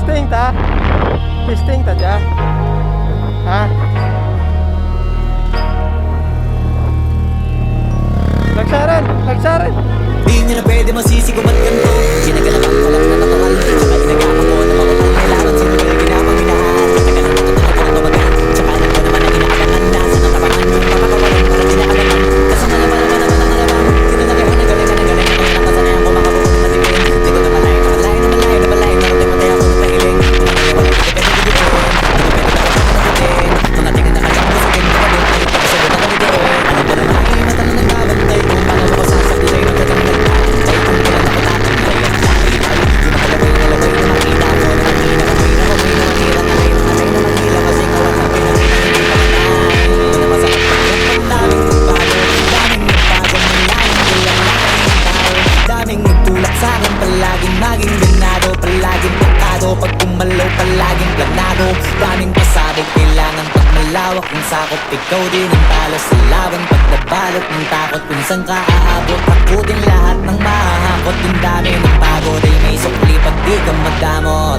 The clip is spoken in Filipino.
Testing ta. Testing ta dya. Ha? Lagsaran! Lagsaran! Di nyo na pwede masisi kung ba't ganito Ginagalaw Sulat sa'kin palaging maging ganado Palaging pagkado. Pag kumalaw palaging planado. Daming pasabog Kailangan pag malawak ng sakot Ikaw din ang talo sa lawan Pag nabalot ng takot kung Pinsan ka aabot. Takutin lahat ng mahahakot. Yung dami ng pagod Ay may sukli pag di ka madamot.